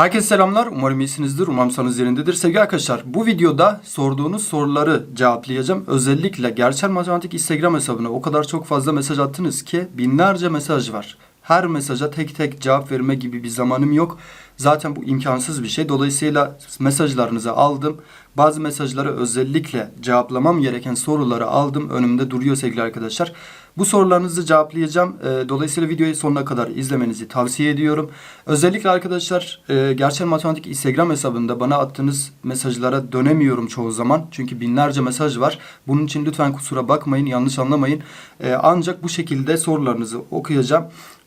Herkese selamlar. Umarım iyisinizdir. Umarım sağlığınız yerindedir. Sevgili arkadaşlar bu videoda sorduğunuz soruları cevaplayacağım. Özellikle Gerçel Matematik Instagram hesabına o kadar çok fazla mesaj attınız ki binlerce mesaj var. Her mesaja tek tek cevap verme gibi bir zamanım yok. Zaten bu imkansız bir şey. Dolayısıyla mesajlarınızı aldım. Bazı mesajları özellikle cevaplamam gereken soruları aldım. Önümde duruyor sevgili arkadaşlar. Bu sorularınızı cevaplayacağım. Ee, Dolayısıyla videoyu sonuna kadar izlemenizi tavsiye ediyorum. Özellikle arkadaşlar e, Gerçel Matematik Instagram hesabında bana attığınız mesajlara dönemiyorum çoğu zaman. Çünkü binlerce mesaj var. Bunun için lütfen kusura bakmayın, yanlış anlamayın. Ee, Ancak bu şekilde sorularınızı okuyacağım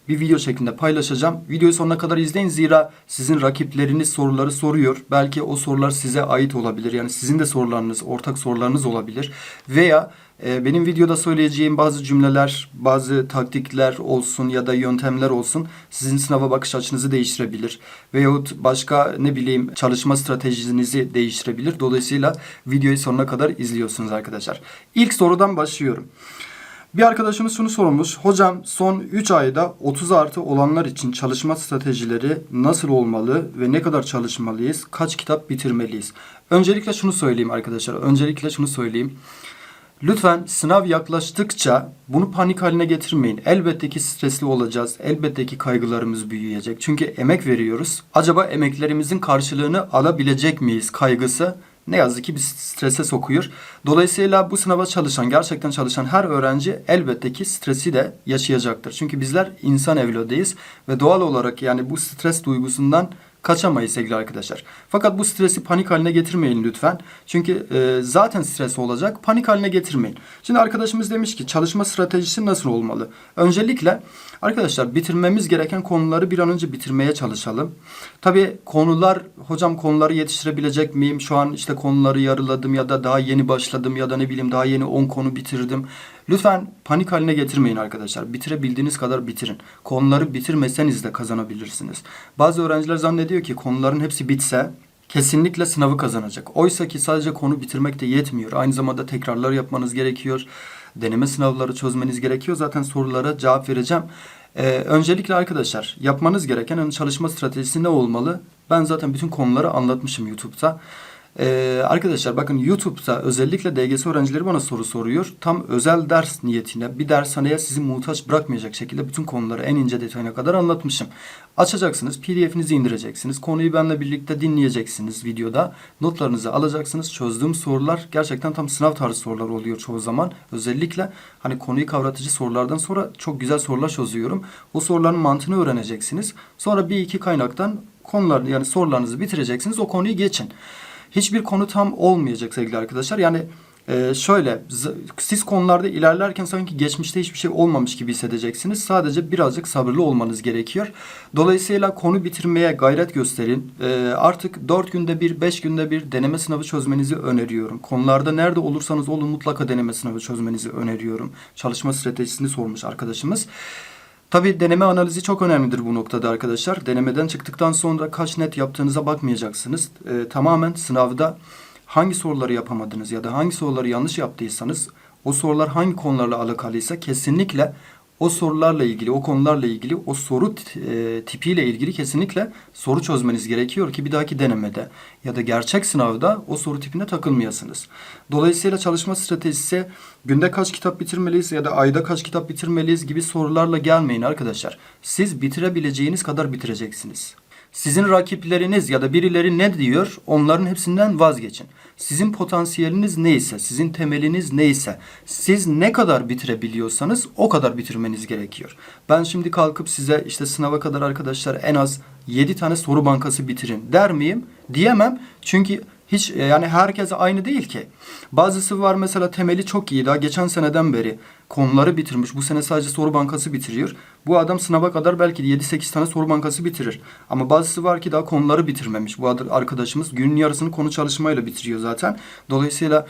bir video şeklinde paylaşacağım. Videoyu sonuna kadar izleyin zira sizin rakipleriniz soruları soruyor. Belki o sorular size ait olabilir. Yani sizin de sorularınız, ortak sorularınız olabilir. Veya benim videoda söyleyeceğim bazı cümleler, bazı taktikler olsun ya da yöntemler olsun sizin sınava bakış açınızı değiştirebilir. Veyahut başka ne bileyim çalışma stratejinizi değiştirebilir. Dolayısıyla videoyu sonuna kadar izliyorsunuz arkadaşlar. İlk sorudan başlıyorum. Bir arkadaşımız şunu sormuş. Hocam son 3 ayda 30 artı olanlar için çalışma stratejileri nasıl olmalı ve ne kadar çalışmalıyız? Kaç kitap bitirmeliyiz? Öncelikle şunu söyleyeyim arkadaşlar. Öncelikle şunu söyleyeyim. Lütfen sınav yaklaştıkça bunu panik haline getirmeyin. Elbette ki stresli olacağız. Elbette ki kaygılarımız büyüyecek. Çünkü emek veriyoruz. Acaba emeklerimizin karşılığını alabilecek miyiz kaygısı ne yazık ki bir strese sokuyor. Dolayısıyla bu sınava çalışan, gerçekten çalışan her öğrenci elbette ki stresi de yaşayacaktır. Çünkü bizler insan evladıyız ve doğal olarak yani bu stres duygusundan kaçamayız sevgili arkadaşlar. Fakat bu stresi panik haline getirmeyin lütfen. Çünkü e, zaten stres olacak. Panik haline getirmeyin. Şimdi arkadaşımız demiş ki çalışma stratejisi nasıl olmalı? Öncelikle arkadaşlar bitirmemiz gereken konuları bir an önce bitirmeye çalışalım. Tabii konular hocam konuları yetiştirebilecek miyim? Şu an işte konuları yarıladım ya da daha yeni başladım ya da ne bileyim daha yeni 10 konu bitirdim. Lütfen panik haline getirmeyin arkadaşlar. Bitirebildiğiniz kadar bitirin. Konuları bitirmeseniz de kazanabilirsiniz. Bazı öğrenciler zannediyor ki konuların hepsi bitse kesinlikle sınavı kazanacak. Oysa ki sadece konu bitirmek de yetmiyor. Aynı zamanda tekrarlar yapmanız gerekiyor. Deneme sınavları çözmeniz gerekiyor. Zaten sorulara cevap vereceğim. Ee, öncelikle arkadaşlar yapmanız gereken çalışma stratejisi ne olmalı? Ben zaten bütün konuları anlatmışım YouTube'da. Ee, arkadaşlar bakın YouTube'da özellikle DGS öğrencileri bana soru soruyor. Tam özel ders niyetine bir dershaneye sizi muhtaç bırakmayacak şekilde bütün konuları en ince detayına kadar anlatmışım. Açacaksınız, pdf'inizi indireceksiniz. Konuyu benimle birlikte dinleyeceksiniz videoda. Notlarınızı alacaksınız. Çözdüğüm sorular gerçekten tam sınav tarzı sorular oluyor çoğu zaman. Özellikle hani konuyu kavratıcı sorulardan sonra çok güzel sorular çözüyorum. O soruların mantığını öğreneceksiniz. Sonra bir iki kaynaktan konular yani sorularınızı bitireceksiniz. O konuyu geçin hiçbir konu tam olmayacak sevgili arkadaşlar. Yani e, şöyle siz konularda ilerlerken sanki geçmişte hiçbir şey olmamış gibi hissedeceksiniz. Sadece birazcık sabırlı olmanız gerekiyor. Dolayısıyla konu bitirmeye gayret gösterin. E, artık 4 günde bir, 5 günde bir deneme sınavı çözmenizi öneriyorum. Konularda nerede olursanız olun mutlaka deneme sınavı çözmenizi öneriyorum. Çalışma stratejisini sormuş arkadaşımız. Tabi deneme analizi çok önemlidir bu noktada arkadaşlar. Denemeden çıktıktan sonra kaç net yaptığınıza bakmayacaksınız. Ee, tamamen sınavda hangi soruları yapamadınız ya da hangi soruları yanlış yaptıysanız o sorular hangi konularla alakalıysa kesinlikle o sorularla ilgili, o konularla ilgili, o soru e, tipiyle ilgili kesinlikle soru çözmeniz gerekiyor ki bir dahaki denemede ya da gerçek sınavda o soru tipine takılmayasınız. Dolayısıyla çalışma stratejisi günde kaç kitap bitirmeliyiz ya da ayda kaç kitap bitirmeliyiz gibi sorularla gelmeyin arkadaşlar. Siz bitirebileceğiniz kadar bitireceksiniz. Sizin rakipleriniz ya da birileri ne diyor onların hepsinden vazgeçin. Sizin potansiyeliniz neyse, sizin temeliniz neyse, siz ne kadar bitirebiliyorsanız o kadar bitirmeniz gerekiyor. Ben şimdi kalkıp size işte sınava kadar arkadaşlar en az 7 tane soru bankası bitirin der miyim? Diyemem. Çünkü hiç yani herkes aynı değil ki. Bazısı var mesela temeli çok iyi daha geçen seneden beri konuları bitirmiş. Bu sene sadece soru bankası bitiriyor. Bu adam sınava kadar belki 7-8 tane soru bankası bitirir. Ama bazısı var ki daha konuları bitirmemiş. Bu arkadaşımız günün yarısını konu çalışmayla bitiriyor zaten. Dolayısıyla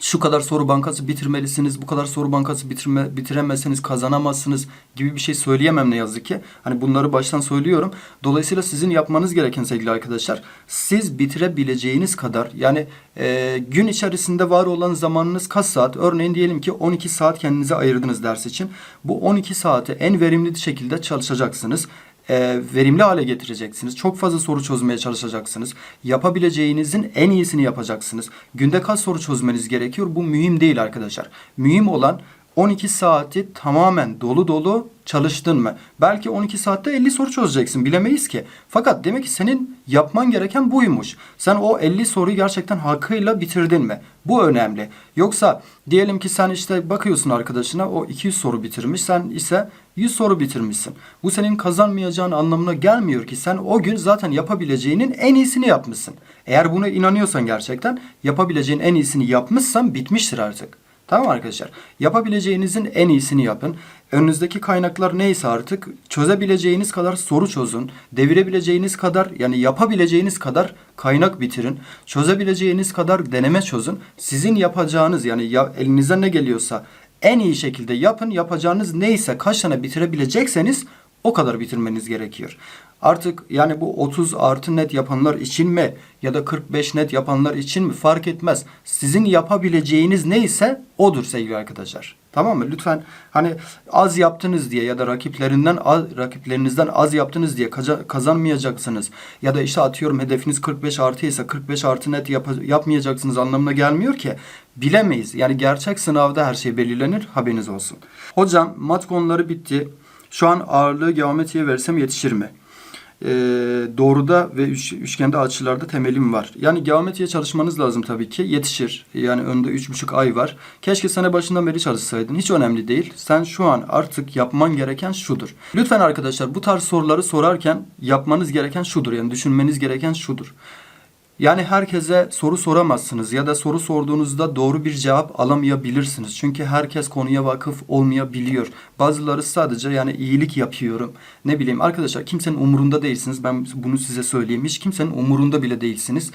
şu kadar soru bankası bitirmelisiniz, bu kadar soru bankası bitirme, bitiremezseniz kazanamazsınız gibi bir şey söyleyemem ne yazık ki. Hani bunları baştan söylüyorum. Dolayısıyla sizin yapmanız gereken sevgili arkadaşlar, siz bitirebileceğiniz kadar yani e, gün içerisinde var olan zamanınız kaç saat? Örneğin diyelim ki 12 saat kendinize ayırdınız ders için. Bu 12 saati en verimli şekilde çalışacaksınız e, verimli hale getireceksiniz. Çok fazla soru çözmeye çalışacaksınız. Yapabileceğinizin en iyisini yapacaksınız. Günde kaç soru çözmeniz gerekiyor? Bu mühim değil arkadaşlar. Mühim olan 12 saati tamamen dolu dolu çalıştın mı? Belki 12 saatte 50 soru çözeceksin bilemeyiz ki. Fakat demek ki senin yapman gereken buymuş. Sen o 50 soruyu gerçekten hakkıyla bitirdin mi? Bu önemli. Yoksa diyelim ki sen işte bakıyorsun arkadaşına o 200 soru bitirmiş sen ise 100 soru bitirmişsin. Bu senin kazanmayacağın anlamına gelmiyor ki sen o gün zaten yapabileceğinin en iyisini yapmışsın. Eğer buna inanıyorsan gerçekten yapabileceğin en iyisini yapmışsan bitmiştir artık. Tamam arkadaşlar. Yapabileceğinizin en iyisini yapın. Önünüzdeki kaynaklar neyse artık çözebileceğiniz kadar soru çözün. Devirebileceğiniz kadar yani yapabileceğiniz kadar kaynak bitirin. Çözebileceğiniz kadar deneme çözün. Sizin yapacağınız yani ya, elinizden ne geliyorsa en iyi şekilde yapın. Yapacağınız neyse kaç tane bitirebilecekseniz o kadar bitirmeniz gerekiyor. Artık yani bu 30 artı net yapanlar için mi ya da 45 net yapanlar için mi fark etmez. Sizin yapabileceğiniz neyse odur sevgili arkadaşlar. Tamam mı? Lütfen hani az yaptınız diye ya da rakiplerinden az, rakiplerinizden az yaptınız diye kaza- kazanmayacaksınız. Ya da işte atıyorum hedefiniz 45 artı ise 45 artı net yap- yapmayacaksınız anlamına gelmiyor ki. Bilemeyiz. Yani gerçek sınavda her şey belirlenir. Haberiniz olsun. Hocam mat konuları bitti. Şu an ağırlığı geometriye versem yetişir mi? Ee, doğruda ve üç, üçgende açılarda temelim var. Yani geometriye çalışmanız lazım tabii ki. Yetişir. Yani önde üç buçuk ay var. Keşke sene başından beri çalışsaydın. Hiç önemli değil. Sen şu an artık yapman gereken şudur. Lütfen arkadaşlar bu tarz soruları sorarken yapmanız gereken şudur. Yani düşünmeniz gereken şudur. Yani herkese soru soramazsınız ya da soru sorduğunuzda doğru bir cevap alamayabilirsiniz. Çünkü herkes konuya vakıf olmayabiliyor. Bazıları sadece yani iyilik yapıyorum. Ne bileyim arkadaşlar kimsenin umurunda değilsiniz. Ben bunu size söyleyeyim. Hiç kimsenin umurunda bile değilsiniz.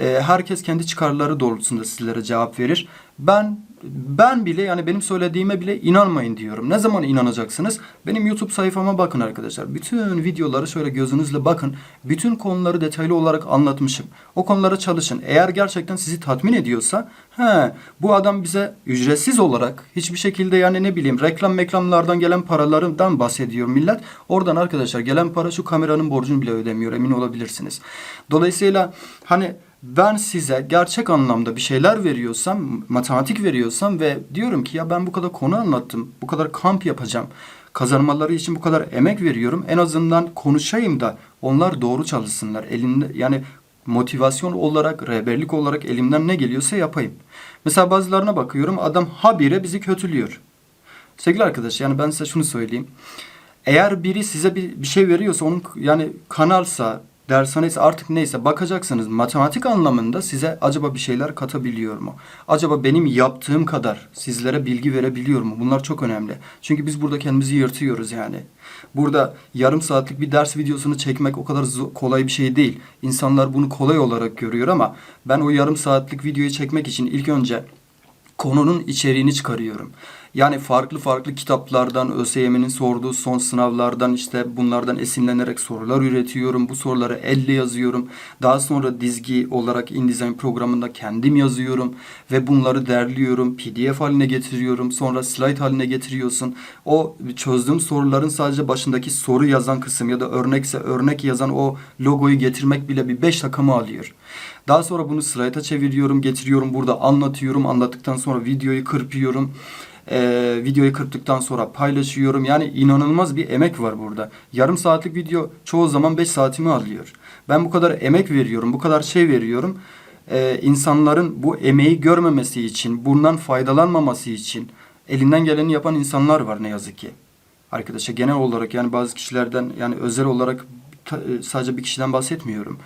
Ee, herkes kendi çıkarları doğrultusunda sizlere cevap verir. Ben ben bile yani benim söylediğime bile inanmayın diyorum. Ne zaman inanacaksınız? Benim YouTube sayfama bakın arkadaşlar. Bütün videoları şöyle gözünüzle bakın. Bütün konuları detaylı olarak anlatmışım. O konulara çalışın. Eğer gerçekten sizi tatmin ediyorsa he bu adam bize ücretsiz olarak hiçbir şekilde yani ne bileyim reklam meklamlardan gelen paralarından bahsediyor millet. Oradan arkadaşlar gelen para şu kameranın borcunu bile ödemiyor emin olabilirsiniz. Dolayısıyla hani ben size gerçek anlamda bir şeyler veriyorsam, matematik veriyorsam ve diyorum ki ya ben bu kadar konu anlattım, bu kadar kamp yapacağım, kazanmaları için bu kadar emek veriyorum. En azından konuşayım da onlar doğru çalışsınlar. Elimde yani motivasyon olarak, rehberlik olarak elimden ne geliyorsa yapayım. Mesela bazılarına bakıyorum adam habire bizi kötülüyor. Sevgili arkadaş yani ben size şunu söyleyeyim. Eğer biri size bir, bir şey veriyorsa onun yani kanalsa, dershanesi artık neyse bakacaksınız matematik anlamında size acaba bir şeyler katabiliyor mu? Acaba benim yaptığım kadar sizlere bilgi verebiliyor mu? Bunlar çok önemli. Çünkü biz burada kendimizi yırtıyoruz yani. Burada yarım saatlik bir ders videosunu çekmek o kadar kolay bir şey değil. İnsanlar bunu kolay olarak görüyor ama ben o yarım saatlik videoyu çekmek için ilk önce konunun içeriğini çıkarıyorum. Yani farklı farklı kitaplardan, ÖSYM'nin sorduğu son sınavlardan işte bunlardan esinlenerek sorular üretiyorum. Bu soruları elle yazıyorum. Daha sonra dizgi olarak InDesign programında kendim yazıyorum ve bunları derliyorum. PDF haline getiriyorum. Sonra slide haline getiriyorsun. O çözdüğüm soruların sadece başındaki soru yazan kısım ya da örnekse örnek yazan o logoyu getirmek bile bir 5 dakikamı alıyor. Daha sonra bunu slayta çeviriyorum, getiriyorum, burada anlatıyorum. Anlattıktan sonra videoyu kırpıyorum. Ee, videoyu kırptıktan sonra paylaşıyorum. Yani inanılmaz bir emek var burada. Yarım saatlik video çoğu zaman 5 saatimi alıyor. Ben bu kadar emek veriyorum, bu kadar şey veriyorum. Ee, insanların bu emeği görmemesi için, bundan faydalanmaması için elinden geleni yapan insanlar var ne yazık ki. Arkadaşa genel olarak yani bazı kişilerden yani özel olarak e, sadece bir kişiden bahsetmiyorum.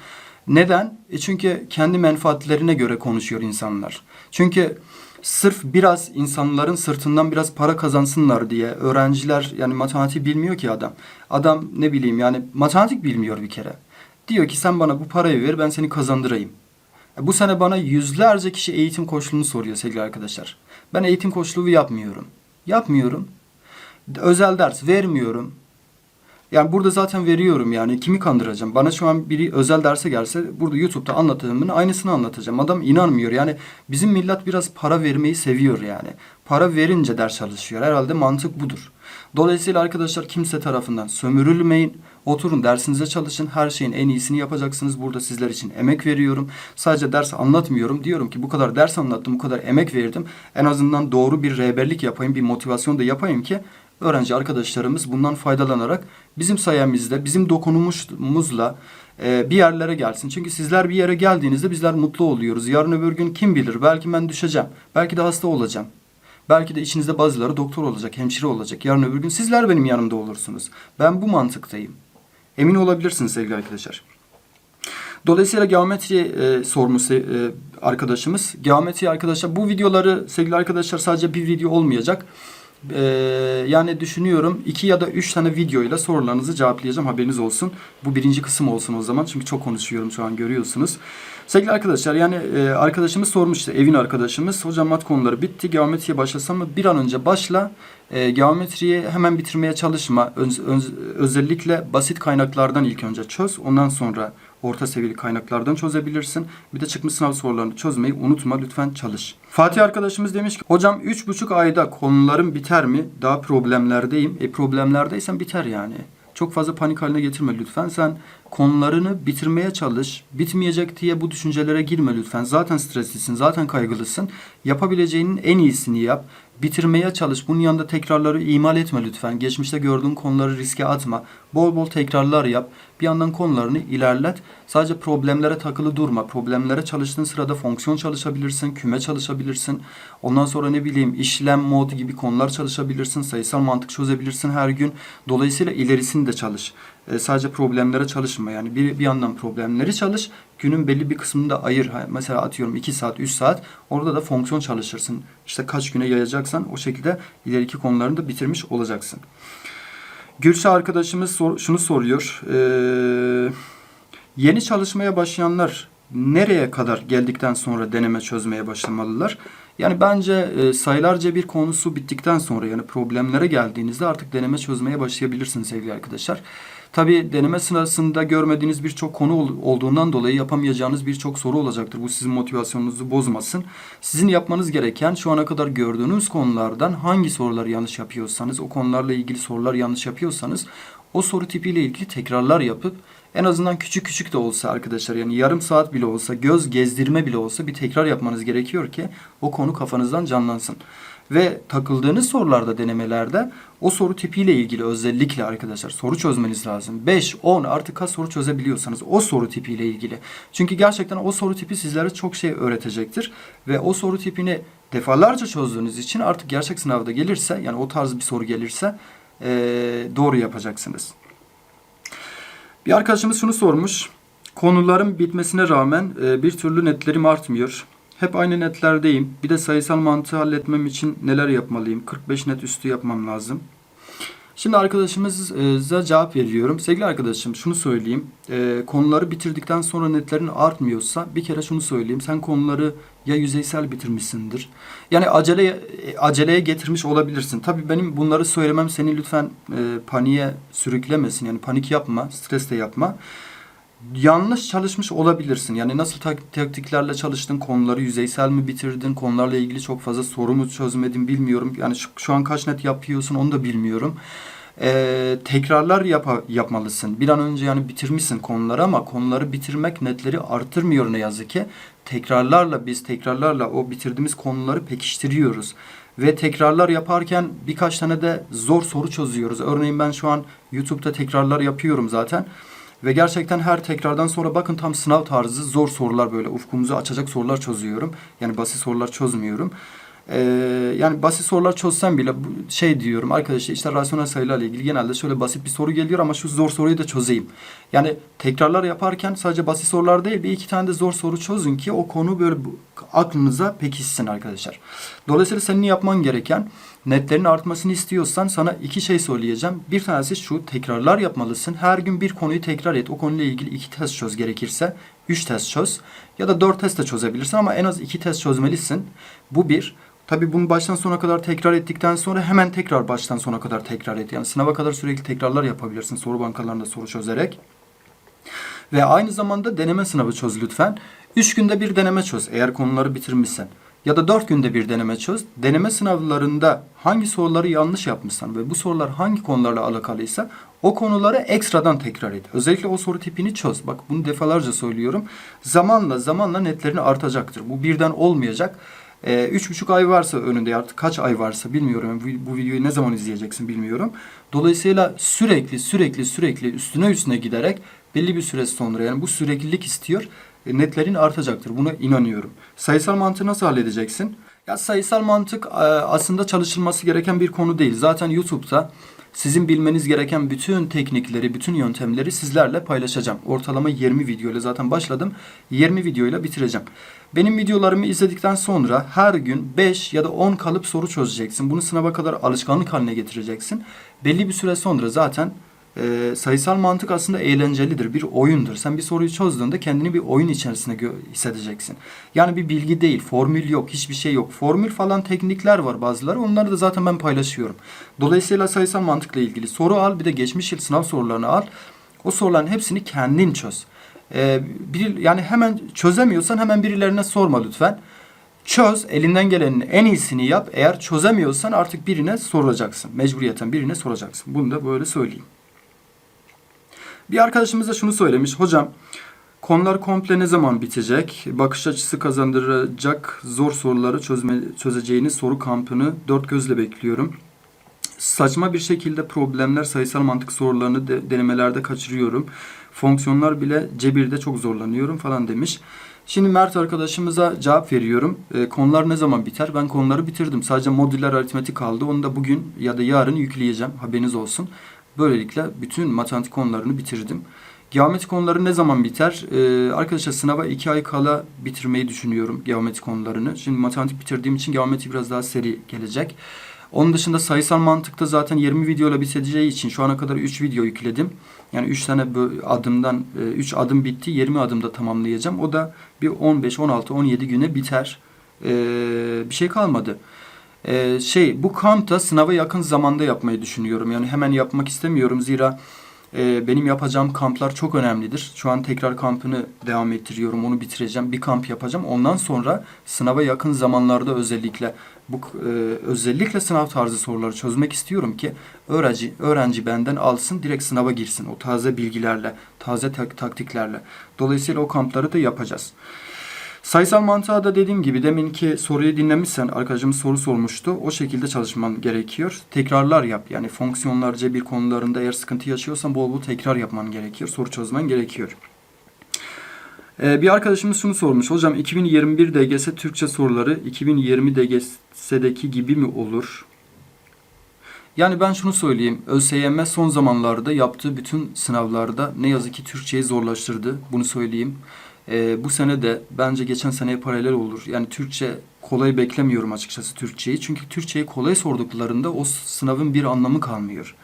Neden? E çünkü kendi menfaatlerine göre konuşuyor insanlar. Çünkü sırf biraz insanların sırtından biraz para kazansınlar diye öğrenciler yani matematik bilmiyor ki adam. Adam ne bileyim yani matematik bilmiyor bir kere. Diyor ki sen bana bu parayı ver ben seni kazandırayım. E Bu sene bana yüzlerce kişi eğitim koçluğunu soruyor sevgili arkadaşlar. Ben eğitim koçluğu yapmıyorum. Yapmıyorum. Özel ders vermiyorum. Yani burada zaten veriyorum yani kimi kandıracağım? Bana şu an biri özel derse gelse burada YouTube'da anlattığımın aynısını anlatacağım. Adam inanmıyor. Yani bizim millet biraz para vermeyi seviyor yani. Para verince ders çalışıyor. Herhalde mantık budur. Dolayısıyla arkadaşlar kimse tarafından sömürülmeyin. Oturun dersinize çalışın. Her şeyin en iyisini yapacaksınız. Burada sizler için emek veriyorum. Sadece ders anlatmıyorum. Diyorum ki bu kadar ders anlattım, bu kadar emek verdim. En azından doğru bir rehberlik yapayım, bir motivasyon da yapayım ki öğrenci arkadaşlarımız bundan faydalanarak bizim sayemizde, bizim dokunumuzla e, bir yerlere gelsin. Çünkü sizler bir yere geldiğinizde bizler mutlu oluyoruz. Yarın öbür gün kim bilir belki ben düşeceğim. Belki de hasta olacağım. Belki de içinizde bazıları doktor olacak, hemşire olacak. Yarın öbür gün sizler benim yanımda olursunuz. Ben bu mantıktayım. Emin olabilirsiniz sevgili arkadaşlar. Dolayısıyla geometri e, sormuş e, arkadaşımız. Geometri arkadaşlar bu videoları sevgili arkadaşlar sadece bir video olmayacak. E, yani düşünüyorum iki ya da üç tane videoyla sorularınızı cevaplayacağım haberiniz olsun. Bu birinci kısım olsun o zaman çünkü çok konuşuyorum şu an görüyorsunuz. Sevgili arkadaşlar yani e, arkadaşımız sormuştu evin arkadaşımız. Hocam mat konuları bitti geometriye başlasam mı? Bir an önce başla. E, geometriyi hemen bitirmeye çalışma. Öz- öz- özellikle basit kaynaklardan ilk önce çöz. Ondan sonra orta seviyeli kaynaklardan çözebilirsin. Bir de çıkmış sınav sorularını çözmeyi unutma lütfen çalış. Fatih arkadaşımız demiş ki hocam 3,5 ayda konularım biter mi? Daha problemlerdeyim. E problemlerdeysen biter yani. Çok fazla panik haline getirme lütfen. Sen konularını bitirmeye çalış. Bitmeyecek diye bu düşüncelere girme lütfen. Zaten streslisin, zaten kaygılısın. Yapabileceğinin en iyisini yap. Bitirmeye çalış. Bunun yanında tekrarları ihmal etme lütfen. Geçmişte gördüğün konuları riske atma. Bol bol tekrarlar yap. Bir yandan konularını ilerlet. Sadece problemlere takılı durma. Problemlere çalıştığın sırada fonksiyon çalışabilirsin, küme çalışabilirsin. Ondan sonra ne bileyim işlem mod gibi konular çalışabilirsin. Sayısal mantık çözebilirsin her gün. Dolayısıyla ilerisini de çalış. E, sadece problemlere çalışma. Yani bir, bir yandan problemleri çalış. Günün belli bir kısmını da ayır. Mesela atıyorum 2 saat, 3 saat. Orada da fonksiyon çalışırsın. İşte kaç güne yayacaksan o şekilde ileriki konularını da bitirmiş olacaksın. Gülşah arkadaşımız sor- şunu soruyor. Ee, yeni çalışmaya başlayanlar nereye kadar geldikten sonra deneme çözmeye başlamalılar? Yani bence e, sayılarca bir konusu bittikten sonra yani problemlere geldiğinizde artık deneme çözmeye başlayabilirsiniz sevgili arkadaşlar. Tabi deneme sırasında görmediğiniz birçok konu ol- olduğundan dolayı yapamayacağınız birçok soru olacaktır. Bu sizin motivasyonunuzu bozmasın. Sizin yapmanız gereken şu ana kadar gördüğünüz konulardan hangi soruları yanlış yapıyorsanız, o konularla ilgili sorular yanlış yapıyorsanız o soru tipiyle ilgili tekrarlar yapıp en azından küçük küçük de olsa arkadaşlar yani yarım saat bile olsa göz gezdirme bile olsa bir tekrar yapmanız gerekiyor ki o konu kafanızdan canlansın. Ve takıldığınız sorularda denemelerde o soru tipiyle ilgili özellikle arkadaşlar soru çözmeniz lazım. 5, 10 artık kaç soru çözebiliyorsanız o soru tipiyle ilgili. Çünkü gerçekten o soru tipi sizlere çok şey öğretecektir. Ve o soru tipini defalarca çözdüğünüz için artık gerçek sınavda gelirse yani o tarz bir soru gelirse eee, doğru yapacaksınız. Bir arkadaşımız şunu sormuş. Konuların bitmesine rağmen bir türlü netlerim artmıyor. Hep aynı netlerdeyim. Bir de sayısal mantığı halletmem için neler yapmalıyım? 45 net üstü yapmam lazım. Şimdi arkadaşımıza cevap veriyorum. Sevgili arkadaşım şunu söyleyeyim. E, konuları bitirdikten sonra netlerin artmıyorsa bir kere şunu söyleyeyim. Sen konuları ya yüzeysel bitirmişsindir. Yani acele aceleye getirmiş olabilirsin. Tabii benim bunları söylemem seni lütfen e, paniğe sürüklemesin. Yani panik yapma, stres de yapma. Yanlış çalışmış olabilirsin. Yani nasıl tak- taktiklerle çalıştın, konuları yüzeysel mi bitirdin, konularla ilgili çok fazla soru mu çözmedin bilmiyorum. Yani şu, şu an kaç net yapıyorsun onu da bilmiyorum. Ee, tekrarlar yapa- yapmalısın. Bir an önce yani bitirmişsin konuları ama konuları bitirmek netleri artırmıyor ne yazık ki. Tekrarlarla biz tekrarlarla o bitirdiğimiz konuları pekiştiriyoruz. Ve tekrarlar yaparken birkaç tane de zor soru çözüyoruz. Örneğin ben şu an YouTube'da tekrarlar yapıyorum zaten. Ve gerçekten her tekrardan sonra bakın tam sınav tarzı zor sorular böyle ufkumuzu açacak sorular çözüyorum. Yani basit sorular çözmüyorum. Ee, yani basit sorular çözsem bile şey diyorum arkadaşlar işte rasyonel sayılarla ilgili genelde şöyle basit bir soru geliyor ama şu zor soruyu da çözeyim. Yani tekrarlar yaparken sadece basit sorular değil bir iki tane de zor soru çözün ki o konu böyle aklınıza pekişsin arkadaşlar. Dolayısıyla senin yapman gereken netlerin artmasını istiyorsan sana iki şey söyleyeceğim. Bir tanesi şu tekrarlar yapmalısın. Her gün bir konuyu tekrar et. O konuyla ilgili iki test çöz gerekirse. Üç test çöz. Ya da dört test de çözebilirsin ama en az iki test çözmelisin. Bu bir. Tabii bunu baştan sona kadar tekrar ettikten sonra hemen tekrar baştan sona kadar tekrar et. Yani sınava kadar sürekli tekrarlar yapabilirsin soru bankalarında soru çözerek. Ve aynı zamanda deneme sınavı çöz lütfen. Üç günde bir deneme çöz eğer konuları bitirmişsen. Ya da 4 günde bir deneme çöz. Deneme sınavlarında hangi soruları yanlış yapmışsan ve bu sorular hangi konularla alakalıysa o konuları ekstradan tekrar et. Özellikle o soru tipini çöz. Bak bunu defalarca söylüyorum. Zamanla zamanla netlerin artacaktır. Bu birden olmayacak. Ee, üç buçuk ay varsa önünde artık kaç ay varsa bilmiyorum. Bu videoyu ne zaman izleyeceksin bilmiyorum. Dolayısıyla sürekli sürekli sürekli üstüne üstüne giderek belli bir süre sonra yani bu süreklilik istiyor. E, netlerin artacaktır. Buna inanıyorum. Sayısal mantığı nasıl halledeceksin? Ya sayısal mantık e, aslında çalışılması gereken bir konu değil. Zaten YouTube'da sizin bilmeniz gereken bütün teknikleri, bütün yöntemleri sizlerle paylaşacağım. Ortalama 20 video ile zaten başladım. 20 video ile bitireceğim. Benim videolarımı izledikten sonra her gün 5 ya da 10 kalıp soru çözeceksin. Bunu sınava kadar alışkanlık haline getireceksin. Belli bir süre sonra zaten e, sayısal mantık aslında eğlencelidir, bir oyundur. Sen bir soruyu çözdüğünde kendini bir oyun içerisinde hissedeceksin. Yani bir bilgi değil, formül yok, hiçbir şey yok. Formül falan teknikler var bazıları, onları da zaten ben paylaşıyorum. Dolayısıyla sayısal mantıkla ilgili soru al, bir de geçmiş yıl sınav sorularını al. O soruların hepsini kendin çöz. E, bir, yani hemen çözemiyorsan hemen birilerine sorma lütfen. Çöz, elinden gelenin en iyisini yap. Eğer çözemiyorsan artık birine soracaksın. Mecburiyeten birine soracaksın. Bunu da böyle söyleyeyim. Bir arkadaşımız da şunu söylemiş. Hocam konular komple ne zaman bitecek? Bakış açısı kazandıracak zor soruları çözme, çözeceğiniz soru kampını dört gözle bekliyorum. Saçma bir şekilde problemler sayısal mantık sorularını de, denemelerde kaçırıyorum. Fonksiyonlar bile cebirde çok zorlanıyorum falan demiş. Şimdi Mert arkadaşımıza cevap veriyorum. E, konular ne zaman biter? Ben konuları bitirdim. Sadece modüler aritmetik kaldı. Onu da bugün ya da yarın yükleyeceğim. Haberiniz olsun. Böylelikle bütün matematik konularını bitirdim. Geometri konuları ne zaman biter? Ee, arkadaşlar sınava iki ay kala bitirmeyi düşünüyorum geometri konularını. Şimdi matematik bitirdiğim için geometri biraz daha seri gelecek. Onun dışında sayısal mantıkta zaten 20 videoyla biteceği için şu ana kadar 3 video yükledim. Yani 3 tane adımdan 3 adım bitti. 20 adımda tamamlayacağım. O da bir 15, 16, 17 güne biter. Ee, bir şey kalmadı. Ee, şey bu kampta sınava yakın zamanda yapmayı düşünüyorum. Yani hemen yapmak istemiyorum zira e, benim yapacağım kamplar çok önemlidir. Şu an tekrar kampını devam ettiriyorum. Onu bitireceğim. Bir kamp yapacağım. Ondan sonra sınava yakın zamanlarda özellikle bu e, özellikle sınav tarzı soruları çözmek istiyorum ki öğrenci öğrenci benden alsın direkt sınava girsin. O taze bilgilerle, taze tak- taktiklerle. Dolayısıyla o kampları da yapacağız. Sayısal mantığa da dediğim gibi deminki soruyu dinlemişsen arkadaşımız soru sormuştu. O şekilde çalışman gerekiyor. Tekrarlar yap. Yani fonksiyonlar, cebir konularında eğer sıkıntı yaşıyorsan bol bol tekrar yapman gerekiyor. Soru çözmen gerekiyor. Ee, bir arkadaşımız şunu sormuş. Hocam 2021 DGS Türkçe soruları 2020 DGS'deki gibi mi olur? Yani ben şunu söyleyeyim. ÖSYM son zamanlarda yaptığı bütün sınavlarda ne yazık ki Türkçeyi zorlaştırdı. Bunu söyleyeyim. Ee, bu sene de bence geçen seneye paralel olur. Yani Türkçe kolay beklemiyorum açıkçası Türkçeyi. Çünkü Türkçeyi kolay sorduklarında o sınavın bir anlamı kalmıyor.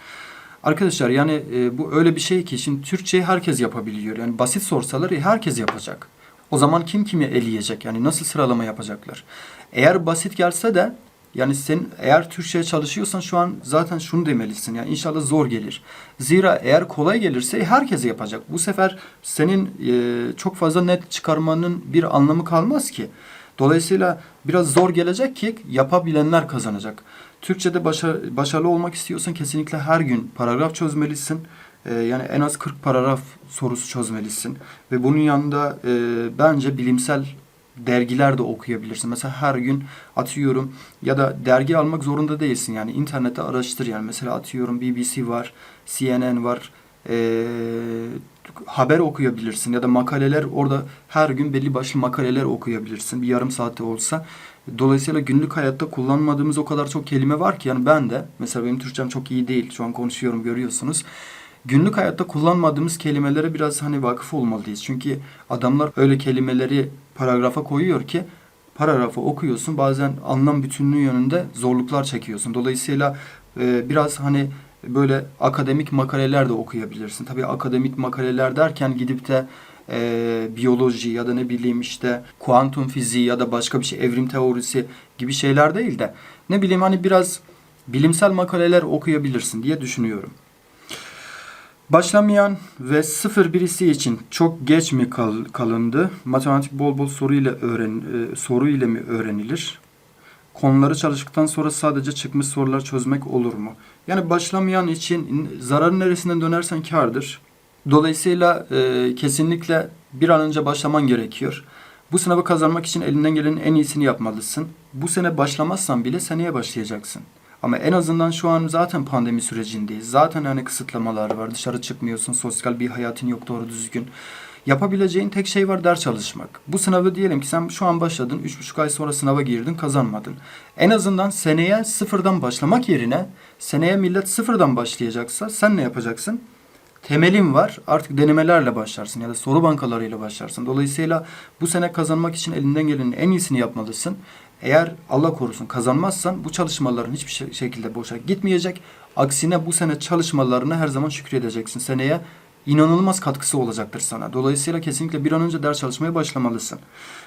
Arkadaşlar yani e, bu öyle bir şey ki şimdi Türkçeyi herkes yapabiliyor. Yani basit sorsalar e, herkes yapacak. O zaman kim kimi eleyecek? Yani nasıl sıralama yapacaklar? Eğer basit gelse de yani sen eğer Türkçe'ye çalışıyorsan şu an zaten şunu demelisin. Yani inşallah zor gelir. Zira eğer kolay gelirse herkes yapacak. Bu sefer senin e, çok fazla net çıkarmanın bir anlamı kalmaz ki. Dolayısıyla biraz zor gelecek ki yapabilenler kazanacak. Türkçe'de başa- başarılı olmak istiyorsan kesinlikle her gün paragraf çözmelisin. E, yani en az 40 paragraf sorusu çözmelisin. Ve bunun yanında e, bence bilimsel dergiler de okuyabilirsin. Mesela her gün atıyorum ya da dergi almak zorunda değilsin. Yani internette araştır yani. Mesela atıyorum BBC var, CNN var. Ee, haber okuyabilirsin ya da makaleler orada her gün belli başlı makaleler okuyabilirsin. Bir yarım saatte olsa. Dolayısıyla günlük hayatta kullanmadığımız o kadar çok kelime var ki yani ben de mesela benim Türkçem çok iyi değil. Şu an konuşuyorum görüyorsunuz günlük hayatta kullanmadığımız kelimelere biraz hani vakıf olmalıyız. Çünkü adamlar öyle kelimeleri paragrafa koyuyor ki paragrafı okuyorsun bazen anlam bütünlüğü yönünde zorluklar çekiyorsun. Dolayısıyla e, biraz hani böyle akademik makaleler de okuyabilirsin. Tabii akademik makaleler derken gidip de e, biyoloji ya da ne bileyim işte kuantum fiziği ya da başka bir şey evrim teorisi gibi şeyler değil de ne bileyim hani biraz bilimsel makaleler okuyabilirsin diye düşünüyorum. Başlamayan ve sıfır birisi için çok geç mi kal- kalındı? Matematik bol bol soru ile öğren e, soru ile mi öğrenilir? Konuları çalıştıktan sonra sadece çıkmış sorular çözmek olur mu? Yani başlamayan için zararın neresinden dönersen kârdır. Dolayısıyla e, kesinlikle bir an önce başlaman gerekiyor. Bu sınavı kazanmak için elinden gelenin en iyisini yapmalısın. Bu sene başlamazsan bile seneye başlayacaksın. Ama en azından şu an zaten pandemi sürecindeyiz. Zaten hani kısıtlamalar var. Dışarı çıkmıyorsun. Sosyal bir hayatın yok doğru düzgün. Yapabileceğin tek şey var ders çalışmak. Bu sınavı diyelim ki sen şu an başladın. Üç buçuk ay sonra sınava girdin kazanmadın. En azından seneye sıfırdan başlamak yerine seneye millet sıfırdan başlayacaksa sen ne yapacaksın? temelin var. Artık denemelerle başlarsın ya da soru bankalarıyla başlarsın. Dolayısıyla bu sene kazanmak için elinden gelenin en iyisini yapmalısın. Eğer Allah korusun kazanmazsan bu çalışmaların hiçbir şekilde boşa gitmeyecek. Aksine bu sene çalışmalarına her zaman şükredeceksin. Seneye inanılmaz katkısı olacaktır sana. Dolayısıyla kesinlikle bir an önce ders çalışmaya başlamalısın.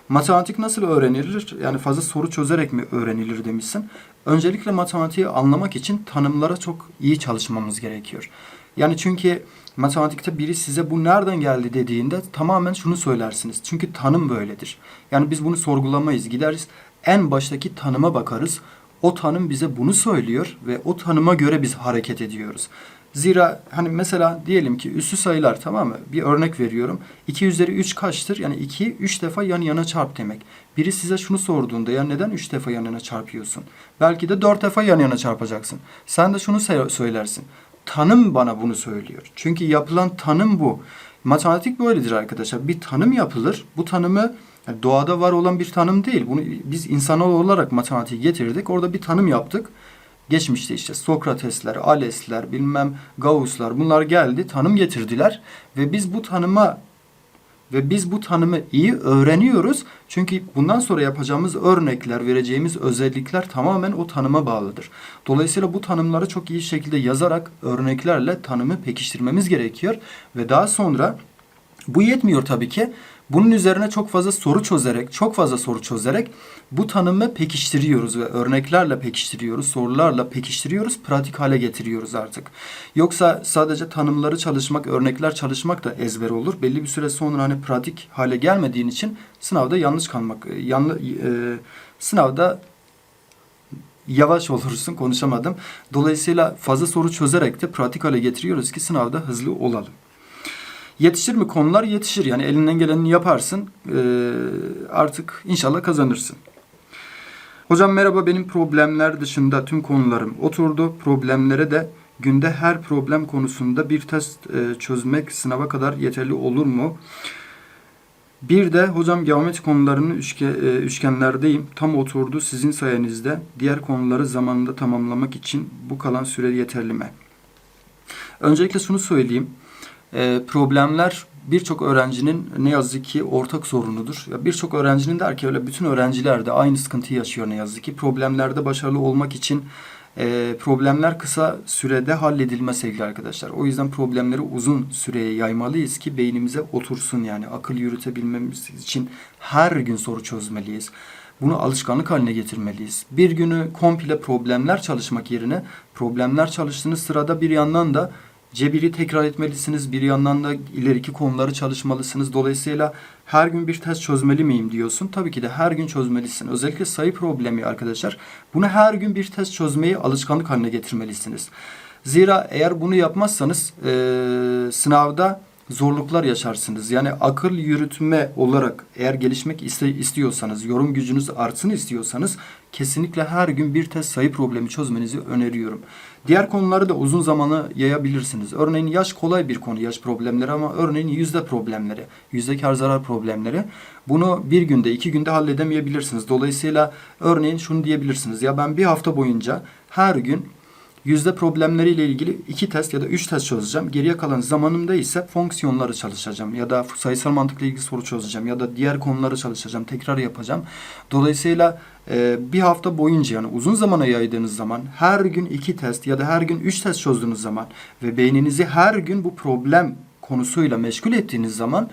Matematik nasıl öğrenilir? Yani fazla soru çözerek mi öğrenilir demişsin. Öncelikle matematiği anlamak için tanımlara çok iyi çalışmamız gerekiyor. Yani çünkü matematikte biri size bu nereden geldi dediğinde tamamen şunu söylersiniz. Çünkü tanım böyledir. Yani biz bunu sorgulamayız. Gideriz en baştaki tanıma bakarız. O tanım bize bunu söylüyor ve o tanıma göre biz hareket ediyoruz. Zira hani mesela diyelim ki üssü sayılar tamam mı? Bir örnek veriyorum. 2 üzeri 3 kaçtır? Yani 2'yi 3 defa yan yana çarp demek. Biri size şunu sorduğunda ya neden 3 defa yan yana çarpıyorsun? Belki de 4 defa yan yana çarpacaksın. Sen de şunu söylersin. Tanım bana bunu söylüyor. Çünkü yapılan tanım bu. Matematik böyledir arkadaşlar. Bir tanım yapılır. Bu tanımı yani doğada var olan bir tanım değil. Bunu biz insanlar olarak matematiği getirdik. Orada bir tanım yaptık. Geçmişte işte Sokratesler, Alesler, bilmem Gausslar bunlar geldi, tanım getirdiler ve biz bu tanıma ve biz bu tanımı iyi öğreniyoruz. Çünkü bundan sonra yapacağımız örnekler, vereceğimiz özellikler tamamen o tanıma bağlıdır. Dolayısıyla bu tanımları çok iyi şekilde yazarak örneklerle tanımı pekiştirmemiz gerekiyor ve daha sonra bu yetmiyor tabii ki. Bunun üzerine çok fazla soru çözerek, çok fazla soru çözerek bu tanımı pekiştiriyoruz ve örneklerle pekiştiriyoruz, sorularla pekiştiriyoruz, pratik hale getiriyoruz artık. Yoksa sadece tanımları çalışmak, örnekler çalışmak da ezber olur. Belli bir süre sonra hani pratik hale gelmediğin için sınavda yanlış kalmak, yanlı, e, sınavda yavaş olursun konuşamadım. Dolayısıyla fazla soru çözerek de pratik hale getiriyoruz ki sınavda hızlı olalım. Yetişir mi konular? Yetişir. Yani elinden geleni yaparsın. Ee, artık inşallah kazanırsın. Hocam merhaba benim problemler dışında tüm konularım oturdu. Problemlere de günde her problem konusunda bir test e, çözmek sınava kadar yeterli olur mu? Bir de hocam geometri konularını üçge, e, üçgenlerdeyim. Tam oturdu sizin sayenizde. Diğer konuları zamanında tamamlamak için bu kalan süre yeterli mi? Öncelikle şunu söyleyeyim. E, problemler birçok öğrencinin ne yazık ki ortak sorunudur. Ya Birçok öğrencinin der ki öyle bütün öğrenciler de aynı sıkıntıyı yaşıyor ne yazık ki. Problemlerde başarılı olmak için e, problemler kısa sürede halledilmez sevgili arkadaşlar. O yüzden problemleri uzun süreye yaymalıyız ki beynimize otursun yani. Akıl yürütebilmemiz için her gün soru çözmeliyiz. Bunu alışkanlık haline getirmeliyiz. Bir günü komple problemler çalışmak yerine problemler çalıştığınız sırada bir yandan da cebiri tekrar etmelisiniz. Bir yandan da ileriki konuları çalışmalısınız. Dolayısıyla her gün bir test çözmeli miyim diyorsun. Tabii ki de her gün çözmelisin. Özellikle sayı problemi arkadaşlar. Bunu her gün bir test çözmeyi alışkanlık haline getirmelisiniz. Zira eğer bunu yapmazsanız eee, sınavda zorluklar yaşarsınız. Yani akıl yürütme olarak eğer gelişmek iste- istiyorsanız, yorum gücünüz artsın istiyorsanız kesinlikle her gün bir test sayı problemi çözmenizi öneriyorum. Diğer konuları da uzun zamanı yayabilirsiniz. Örneğin yaş kolay bir konu, yaş problemleri ama örneğin yüzde problemleri, yüzde kar zarar problemleri. Bunu bir günde, iki günde halledemeyebilirsiniz. Dolayısıyla örneğin şunu diyebilirsiniz. Ya ben bir hafta boyunca her gün yüzde problemleriyle ilgili iki test ya da üç test çözeceğim. Geriye kalan zamanımda ise fonksiyonları çalışacağım ya da sayısal mantıkla ilgili soru çözeceğim ya da diğer konuları çalışacağım, tekrar yapacağım. Dolayısıyla e, bir hafta boyunca yani uzun zamana yaydığınız zaman her gün iki test ya da her gün üç test çözdüğünüz zaman ve beyninizi her gün bu problem konusuyla meşgul ettiğiniz zaman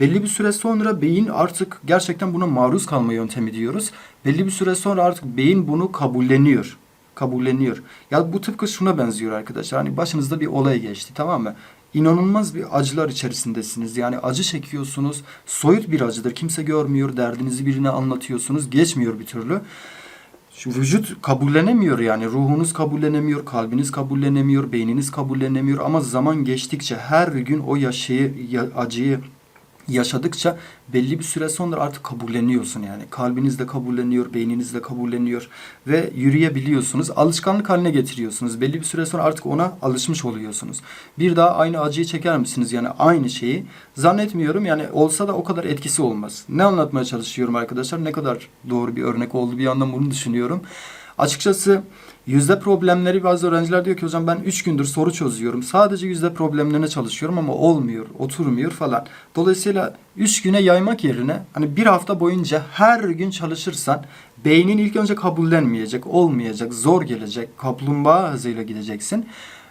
belli bir süre sonra beyin artık gerçekten buna maruz kalma yöntemi diyoruz. Belli bir süre sonra artık beyin bunu kabulleniyor kabulleniyor. Ya bu tıpkı şuna benziyor arkadaşlar. Hani başınızda bir olay geçti tamam mı? inanılmaz bir acılar içerisindesiniz. Yani acı çekiyorsunuz. Soyut bir acıdır. Kimse görmüyor. Derdinizi birine anlatıyorsunuz. Geçmiyor bir türlü. Şu vücut kabullenemiyor yani. Ruhunuz kabullenemiyor, kalbiniz kabullenemiyor, beyniniz kabullenemiyor. Ama zaman geçtikçe her gün o yaşayı, ya- acıyı yaşadıkça belli bir süre sonra artık kabulleniyorsun yani. Kalbiniz de kabulleniyor, beyniniz de kabulleniyor ve yürüyebiliyorsunuz. Alışkanlık haline getiriyorsunuz. Belli bir süre sonra artık ona alışmış oluyorsunuz. Bir daha aynı acıyı çeker misiniz? Yani aynı şeyi. Zannetmiyorum yani olsa da o kadar etkisi olmaz. Ne anlatmaya çalışıyorum arkadaşlar? Ne kadar doğru bir örnek oldu bir yandan bunu düşünüyorum. Açıkçası yüzde problemleri bazı öğrenciler diyor ki hocam ben 3 gündür soru çözüyorum. Sadece yüzde problemlerine çalışıyorum ama olmuyor, oturmuyor falan. Dolayısıyla 3 güne yaymak yerine hani bir hafta boyunca her gün çalışırsan beynin ilk önce kabullenmeyecek, olmayacak, zor gelecek, kaplumbağa hızıyla gideceksin.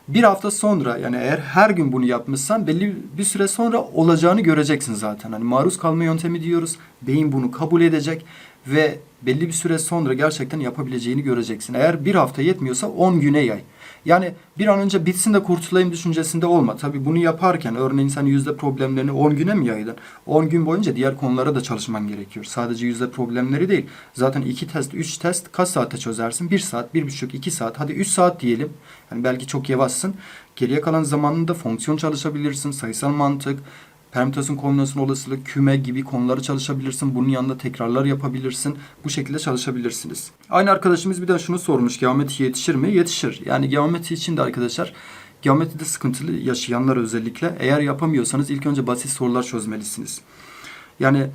Bir hafta sonra yani eğer her gün bunu yapmışsan belli bir süre sonra olacağını göreceksin zaten. Hani maruz kalma yöntemi diyoruz. Beyin bunu kabul edecek ve belli bir süre sonra gerçekten yapabileceğini göreceksin. Eğer bir hafta yetmiyorsa 10 güne yay. Yani bir an önce bitsin de kurtulayım düşüncesinde olma. Tabii bunu yaparken örneğin sen yüzde problemlerini 10 güne mi yaydın? 10 gün boyunca diğer konulara da çalışman gerekiyor. Sadece yüzde problemleri değil. Zaten 2 test, 3 test kaç saatte çözersin? 1 saat, 1,5, 2 saat. Hadi 3 saat diyelim. Yani belki çok yavaşsın. Geriye kalan zamanında fonksiyon çalışabilirsin. Sayısal mantık, permütasyon kombinasyon olasılık, küme gibi konuları çalışabilirsin. Bunun yanında tekrarlar yapabilirsin. Bu şekilde çalışabilirsiniz. Aynı arkadaşımız bir de şunu sormuş. Geometri yetişir mi? Yetişir. Yani geometri için de arkadaşlar geometride sıkıntılı yaşayanlar özellikle eğer yapamıyorsanız ilk önce basit sorular çözmelisiniz. Yani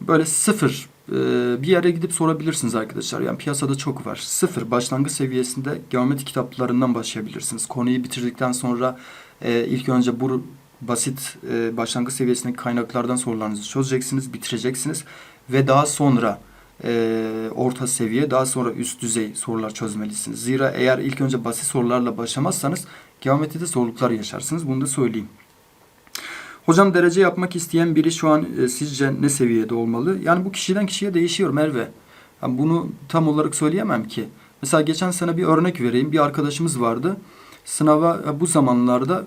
böyle sıfır e, bir yere gidip sorabilirsiniz arkadaşlar. Yani piyasada çok var. Sıfır başlangıç seviyesinde geometri kitaplarından başlayabilirsiniz. Konuyu bitirdikten sonra e, ilk önce bu basit e, başlangıç seviyesindeki kaynaklardan sorularınızı çözeceksiniz, bitireceksiniz ve daha sonra e, orta seviye, daha sonra üst düzey sorular çözmelisiniz. Zira eğer ilk önce basit sorularla başlamazsanız geometride zorluklar yaşarsınız. Bunu da söyleyeyim. Hocam derece yapmak isteyen biri şu an e, sizce ne seviyede olmalı? Yani bu kişiden kişiye değişiyor Merve. Yani bunu tam olarak söyleyemem ki. Mesela geçen sene bir örnek vereyim. Bir arkadaşımız vardı. Sınava e, bu zamanlarda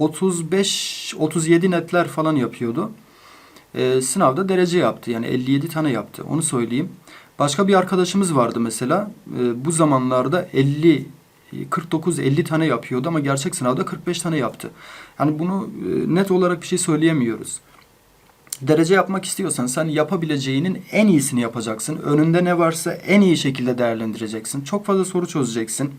35-37 netler falan yapıyordu. Ee, sınavda derece yaptı. Yani 57 tane yaptı. Onu söyleyeyim. Başka bir arkadaşımız vardı mesela. Ee, bu zamanlarda 50 49-50 tane yapıyordu ama gerçek sınavda 45 tane yaptı. Yani bunu e, net olarak bir şey söyleyemiyoruz. Derece yapmak istiyorsan sen yapabileceğinin en iyisini yapacaksın. Önünde ne varsa en iyi şekilde değerlendireceksin. Çok fazla soru çözeceksin.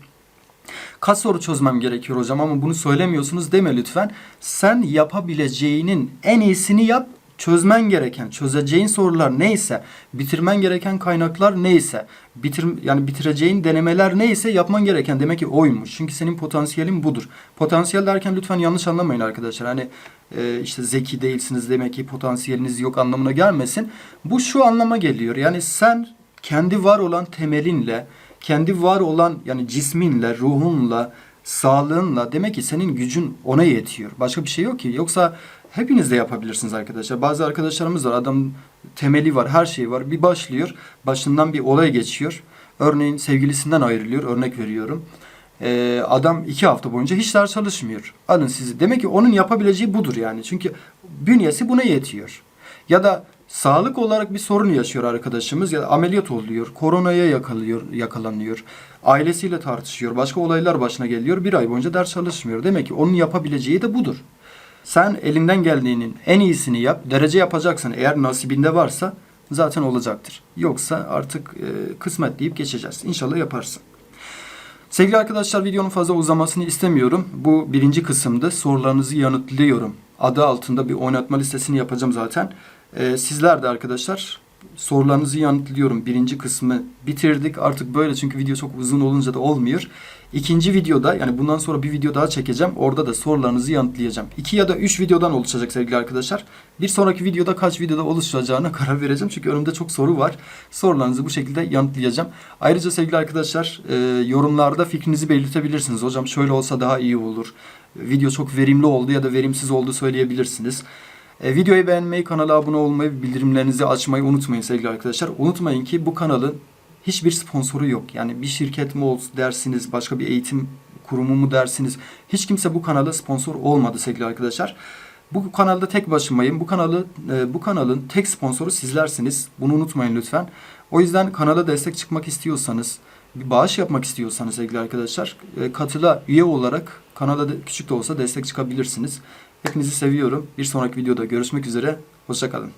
Kaç soru çözmem gerekiyor hocam ama bunu söylemiyorsunuz deme lütfen. Sen yapabileceğinin en iyisini yap. Çözmen gereken, çözeceğin sorular neyse, bitirmen gereken kaynaklar neyse, bitir yani bitireceğin denemeler neyse yapman gereken demek ki oymuş. Çünkü senin potansiyelin budur. Potansiyel derken lütfen yanlış anlamayın arkadaşlar. Hani e, işte zeki değilsiniz demek ki potansiyeliniz yok anlamına gelmesin. Bu şu anlama geliyor. Yani sen kendi var olan temelinle, kendi var olan yani cisminle, ruhunla, sağlığınla demek ki senin gücün ona yetiyor. Başka bir şey yok ki. Yoksa hepiniz de yapabilirsiniz arkadaşlar. Bazı arkadaşlarımız var. Adam temeli var, her şey var. Bir başlıyor. Başından bir olay geçiyor. Örneğin sevgilisinden ayrılıyor. Örnek veriyorum. Ee, adam iki hafta boyunca hiç ders çalışmıyor. Alın sizi. Demek ki onun yapabileceği budur yani. Çünkü bünyesi buna yetiyor. Ya da sağlık olarak bir sorun yaşıyor arkadaşımız ya ameliyat oluyor, koronaya yakalıyor, yakalanıyor, ailesiyle tartışıyor, başka olaylar başına geliyor, bir ay boyunca ders çalışmıyor. Demek ki onun yapabileceği de budur. Sen elinden geldiğinin en iyisini yap, derece yapacaksın eğer nasibinde varsa zaten olacaktır. Yoksa artık e, kısmet deyip geçeceğiz. İnşallah yaparsın. Sevgili arkadaşlar videonun fazla uzamasını istemiyorum. Bu birinci kısımda sorularınızı yanıtlıyorum. Adı altında bir oynatma listesini yapacağım zaten. Ee, sizler de arkadaşlar sorularınızı yanıtlıyorum. Birinci kısmı bitirdik. Artık böyle çünkü video çok uzun olunca da olmuyor. İkinci videoda yani bundan sonra bir video daha çekeceğim. Orada da sorularınızı yanıtlayacağım. İki ya da üç videodan oluşacak sevgili arkadaşlar. Bir sonraki videoda kaç videoda oluşacağına karar vereceğim. Çünkü önümde çok soru var. Sorularınızı bu şekilde yanıtlayacağım. Ayrıca sevgili arkadaşlar e, yorumlarda fikrinizi belirtebilirsiniz. Hocam şöyle olsa daha iyi olur. Video çok verimli oldu ya da verimsiz oldu söyleyebilirsiniz. E, videoyu beğenmeyi, kanala abone olmayı, bildirimlerinizi açmayı unutmayın sevgili arkadaşlar. Unutmayın ki bu kanalın hiçbir sponsoru yok. Yani bir şirket mi olsun dersiniz, başka bir eğitim kurumu mu dersiniz? Hiç kimse bu kanala sponsor olmadı sevgili arkadaşlar. Bu kanalda tek başımayım. Bu kanalı e, bu kanalın tek sponsoru sizlersiniz. Bunu unutmayın lütfen. O yüzden kanala destek çıkmak istiyorsanız, bir bağış yapmak istiyorsanız sevgili arkadaşlar, e, katıla üye olarak kanala küçük de olsa destek çıkabilirsiniz. Hepinizi seviyorum. Bir sonraki videoda görüşmek üzere. Hoşçakalın.